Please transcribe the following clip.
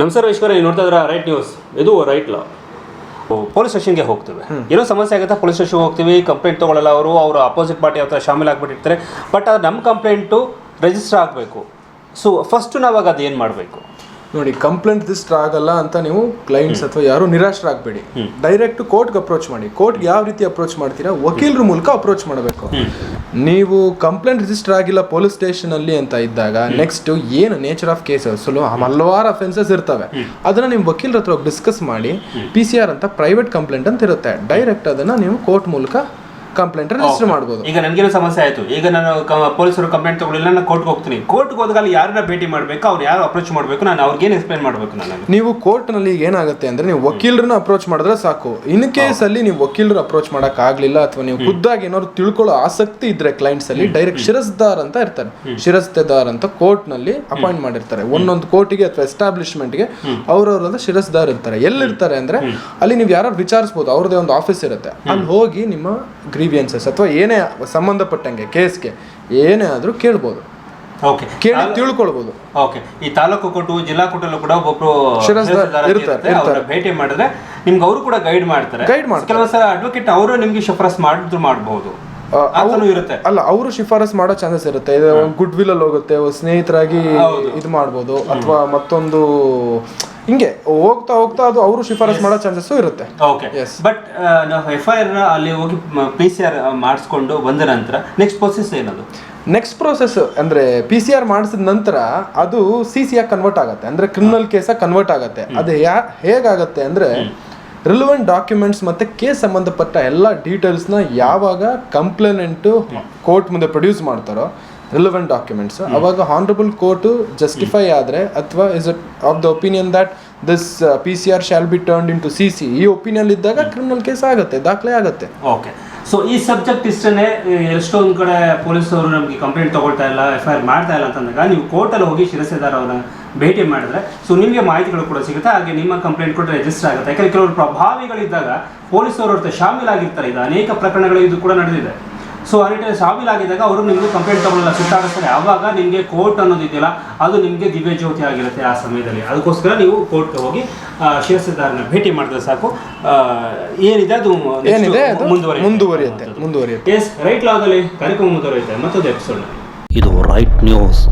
ನಮಸ್ಕಾರ ಈಶ್ವರ ನೀವು ನೋಡ್ತಾ ಇದ್ರ ರೈಟ್ ನ್ಯೂಸ್ ಇದು ರೈಟ್ ಲಾ ಪೊಲೀಸ್ ಸ್ಟೇಷನ್ಗೆ ಹೋಗ್ತೀವಿ. ಏನೋ ಸಮಸ್ಯೆ ಆಗುತ್ತೆ ಪೊಲೀಸ್ ಸ್ಟೇಷನ್ಗೆ ಹೋಗ್ತೀವಿ ಕಂಪ್ಲೇಂಟ್ ತೊಗೊಳ್ಳಲ್ಲ ಅವರು ಅವರು ಅಪೋಸಿಟ್ ಪಾರ್ಟಿ ಹತ್ರ ಶಾಮಿಲ್ ಆಗಿಬಿಟ್ಟಿರ್ತಾರೆ. ಬಟ್ ಅದು ನಮ್ಮ ಕಂಪ್ಲೇಂಟು ರಿಜಿಸ್ಟರ್ ಆಗಬೇಕು. ಸೊ ಫಸ್ಟು ನಾವಾಗ ಅದು ಏನು ಮಾಡಬೇಕು? ನೋಡಿ ಕಂಪ್ಲೇಂಟ್ ರಿಜಿಸ್ಟರ್ ಆಗಲ್ಲ ಅಂತ ನೀವು ಕ್ಲೈಂಟ್ಸ್ ಅಥವಾ ಯಾರು ನಿರಾಶರಾಗಬೇಡಿ. ಡೈರೆಕ್ಟ್ ಕೋರ್ಟ್ಗೆ ಅಪ್ರೋಚ್ ಮಾಡಿ. ಕೋರ್ಟ್ಗೆ ಯಾವ ರೀತಿ ಅಪ್ರೋಚ್ ಮಾಡ್ತೀರಾ? ವಕೀಲರ ಮೂಲಕ ಅಪ್ರೋಚ್ ಮಾಡಬೇಕು. ನೀವು ಕಂಪ್ಲೇಂಟ್ ರಿಜಿಸ್ಟರ್ ಆಗಿಲ್ಲ ಪೊಲೀಸ್ ಸ್ಟೇಷನ್ ಅಲ್ಲಿ ಅಂತ ಇದ್ದಾಗ ನೆಕ್ಸ್ಟ್ ಏನು ನೇಚರ್ ಆಫ್ ಕೇಸಸ್ ಹಲವಾರು ಅಫೆನ್ಸಸ್ ಇರ್ತವೆ. ಅದನ್ನ ನಿಮ್ಮ ವಕೀಲರ ಹತ್ರ ಡಿಸ್ಕಸ್ ಮಾಡಿ ಪಿ ಸಿ ಆರ್ ಅಂತ ಪ್ರೈವೇಟ್ ಕಂಪ್ಲೇಂಟ್ ಅಂತ ಇರುತ್ತೆ. ಡೈರೆಕ್ಟ್ ಅದನ್ನ ನೀವು ಕೋರ್ಟ್ ಮೂಲಕ ಕಂಪ್ಲೇಂಟ್ ರಿಜಿಸ್ಟರ್ ಮಾಡ್ಬೋದು. ಈಗ ನನಗೇನು ಸಮಸ್ಯೆ ಆಯಿತು. ಈಗ ನಾನು ಪೊಲೀಸರು ಕಂಪ್ಲೇಂಟ್ ತಗೊಳ್ಳಿಲ್ಲ ನಾನು ಕೋರ್ಟ್ಗೆ ಹೋಗ್ತೀನಿ. ಕೋರ್ಟ್ಗೆ ಹೋದಾಗ ಯಾರನ್ನ ಭೇಟಿ ಮಾಡಬೇಕು ಅವ್ರು ಯಾರು ಅಪ್ರೋಚ್ ಮಾಡಬೇಕು ನಾನು ಅವ್ರಿಗೇನು ಎಕ್ಸ್ಪ್ಲೈನ್ ಮಾಡಬೇಕು ನಾನು? ನೀವು ಕೋರ್ಟ್ನಲ್ಲಿ ಈಗ ಏನಾಗುತ್ತೆ ಅಂದ್ರೆ ನೀವು ವಕೀಲರನ್ನ ಅಪ್ರೋಚ್ ಮಾಡಿದ್ರೆ ಸಾಕು. ಇನ್ ಕೇಸ್ ಅಲ್ಲಿ ನೀವು ವಕೀಲರು ಅಪ್ರೋಚ್ ಮಾಡಕ್ ಆಗ್ಲಿಲ್ಲ ಅಥವಾ ನೀವು ಖುದ್ದಾಗಿ ಏನಾದ್ರು ತಿಳ್ಕೊಳ್ಳೋ ಆಸಕ್ತಿ ಇದ್ರೆ ಕ್ಲೈಂಟ್ಸ್ ಅಲ್ಲಿ ಡೈರೆಕ್ಟ್ ಶಿರಸ್ದಾರ್ ಅಂತ ಇರ್ತಾರೆ. ಶಿರಸ್ತೆದಾರ್ ಅಂತ ಕೋರ್ಟ್ನಲ್ಲಿ ಅಪಾಯಿಂಟ್ ಮಾಡಿರ್ತಾರೆ. ಒಂದೊಂದು ಕೋರ್ಟಿಗೆ ಅಥವಾ ಎಸ್ಟಾಬ್ಲಿಷ್ಮೆಂಟ್ಗೆ ಅವ್ರವ್ರದ ಶಿರಸ್ದಾರ್ ಇರ್ತಾರೆ. ಎಲ್ಲಿರ್ತಾರೆ ಅಂದ್ರೆ ಅಲ್ಲಿ ನೀವು ಯಾರು ವಿಚಾರಿಸ್ಬೋದು ಅವ್ರದೇ ಒಂದು ಆಫೀಸ್ ಇರುತ್ತೆ. ಅಲ್ಲಿ ಹೋಗಿ ನಿಮ್ಮ ಗ್ರೀವಿಯನ್ಸಸ್ ಅಥವಾ ಏನೇ ಸಂಬಂಧಪಟ್ಟಂಗೆ ಕೇಸ್ಗೆ ಏನೇ ಆದರೂ ಕೇಳ್ಬೋದು. ಓಕೆ ಕೇಳಿ ತಿಳ್ಕೊಳ್ಬೋದು. ಓಕೆ ಈ ತಾಲೂಕು ಕೊಟ್ಟು ಜಿಲ್ಲಾ ಕೊಟ್ಟಲ್ಲೂ ಕೂಡ ಒಬ್ಬೊಬ್ರು ಶಿರಸ್ದಾರ್ ಇರ್ತಾರೆ. ಭೇಟಿ ಮಾಡಿದ್ರೆ ನಿಮ್ಗೆ ಅವರು ಕೂಡ ಗೈಡ್ ಮಾಡ್ತಾರೆ. ಗೈಡ್ ಮಾಡ್ತಾರೆ. ಕೆಲವು ಸಲ ಅಡ್ವೊಕೇಟ್ ಅವರು ನಿಮ್ಗೆ ಶಿಫಾರಸ್ ಮಾಡಿದ್ರು ಮಾಡಬಹುದು ಇರುತ್ತೆ. ಅಲ್ಲ ಅವರು ಶಿಫಾರಸ್ ಮಾಡೋ ಚಾನ್ಸಸ್ ಇರುತ್ತೆ. ಗುಡ್ ವಿಲ್ ಅಲ್ಲಿ ಹೋಗುತ್ತೆ ಸ್ನೇಹಿತರಾಗಿ ಇದು ಮಾಡ್ಬೋದು. ಅಥವಾ ಮತ್ತೊಂದು ಹಿಂಗೆ ಹೋಗ್ತಾ ಹೋಗ್ತಾ ಅದು ಅವರು ಶಿಫಾರಸ್ ಮಾಡೋ ಚಾನ್ಸಸ್ ಇರುತ್ತೆ. ಓಕೆ ಬಟ್ ನಾವು ಎಫ್ ಐ ಆರ್ ಅಲ್ಲಿ ಹೋಗಿ ಪಿ ಸಿ ಆರ್ ಮಾಡಿಸ್ಕೊಂಡು ಬಂದ ನಂತರ ನೆಕ್ಸ್ಟ್ ಪ್ರೊಸೆಸ್ ಏನದು? ನೆಕ್ಸ್ಟ್ ಪ್ರೋಸೆಸ್ ಅಂದ್ರೆ ಪಿ ಸಿ ಆರ್ ಮಾಡಿಸಿದ ನಂತರ ಅದು ಸಿ ಸಿ ಆಗಿ ಕನ್ವರ್ಟ್ ಆಗುತ್ತೆ. ಅಂದ್ರೆ ಕ್ರಿಮಿನಲ್ ಕೇಸಾಗಿ ಕನ್ವರ್ಟ್ ಆಗುತ್ತೆ. ಅದು ಯಾ ಹೇಗಾಗತ್ತೆ ಅಂದ್ರೆ ರಿಲವೆಂಟ್ ಡಾಕ್ಯುಮೆಂಟ್ಸ್ ಮತ್ತೆ ಕೇಸ್ ಸಂಬಂಧಪಟ್ಟ ಎಲ್ಲ ಡೀಟೇಲ್ಸ್ನ ಯಾವಾಗ ಕಂಪ್ಲೇನೆಂಟು ಕೋರ್ಟ್ ಮುಂದೆ ಪ್ರೊಡ್ಯೂಸ್ ಮಾಡ್ತಾರೋ ರಿಲೆವೆಂಟ್ ಡಾಕ್ಯುಮೆಂಟ್ಸ್ ಅವಾಗ ಹಾನರಬಲ್ ಕೋರ್ಟು ಜಸ್ಟಿಫೈ ಆದರೆ ಅಥವಾ is it of the opinion that this P C R shall be turn into C C ಈ ಒಪಿನಿಯನ್ ಇದ್ದಾಗ ಕ್ರಿಮಿನಲ್ ಕೇಸ್ ಆಗುತ್ತೆ ದಾಖಲೆ ಆಗುತ್ತೆ. ಓಕೆ ಸೊ ಈ ಸಬ್ಜೆಕ್ಟ್ ಇಷ್ಟೇ ಎಷ್ಟೊಂದು ಕಡೆ ಪೊಲೀಸರು ನಮಗೆ ಕಂಪ್ಲೇಂಟ್ ತಗೊಳ್ತಾ ಇಲ್ಲ ಎಫ್ ಐ ಆರ್ ಮಾಡ್ತಾ ಇಲ್ಲ ಅಂತಂದಾಗ ನೀವು ಕೋರ್ಟಲ್ಲಿ ಹೋಗಿ ಶಿರಸೇದಾರ್ ಅವರ ಭೇಟಿ ಮಾಡಿದ್ರೆ ಸೊ ನಿಮಗೆ ಮಾಹಿತಿಗಳು ಕೂಡ ಸಿಗುತ್ತೆ ಹಾಗೆ ನಿಮ್ಮ ಕಂಪ್ಲೇಂಟ್ ಕೂಡ ರಿಜಿಸ್ಟರ್ ಆಗುತ್ತೆ. ಯಾಕಂದ್ರೆ ಕೆಲವರು ಪ್ರಭಾವಿಗಳಿದ್ದಾಗ ಪೊಲೀಸರು ಅವ್ರ ಶಾಮೀಲಾಗಿರ್ತಾರೆ ಇದು ಅನೇಕ ಪ್ರಕರಣಗಳು ಇದು ಕೂಡ ನಡೆದಿದೆ. ಸೊ ಆ ನಿಟ್ಟಿನಲ್ಲಿ ಸಾವಿಲಾಗಿದ್ದಾಗ ಅವರು ನಿಮಗೆ ಕಂಪ್ಲೇಂಟ್ ತಗೊಳ್ಳಲ್ಲ ಸುತ್ತಾಡಿಸ್ತಾರೆ. ಆವಾಗ ನಿಮಗೆ ಕೋರ್ಟ್ ಅನ್ನೋದು ಇದೆಯಲ್ಲ ಅದು ನಿಮಗೆ ದಿವ್ಯ ಜ್ಯೋತಿ ಆಗಿರುತ್ತೆ ಆ ಸಮಯದಲ್ಲಿ. ಅದಕ್ಕೋಸ್ಕರ ನೀವು ಕೋರ್ಟ್ಗೆ ಹೋಗಿ ಆ, ಶಿರಸೇದಾರನ ಭೇಟಿ ಮಾಡಿದ್ರೆ ಸಾಕು. ಏನಿದೆ ಅದು ಏನಿದೆ. ಮುಂದುವರಿಯುತ್ತೆ. ಮುಂದುವರಿಯುತ್ತೆ ಎಸ್ ರೈಟ್ ಲಾದಲ್ಲಿ ಕಾರ್ಯಕ್ರಮ ಮುಂದುವರಿಯುತ್ತೆ. ಮತ್ತೊಂದು ಎಪಿಸೋಡ್ ಇದು ರೈಟ್ ನ್ಯೂಸ್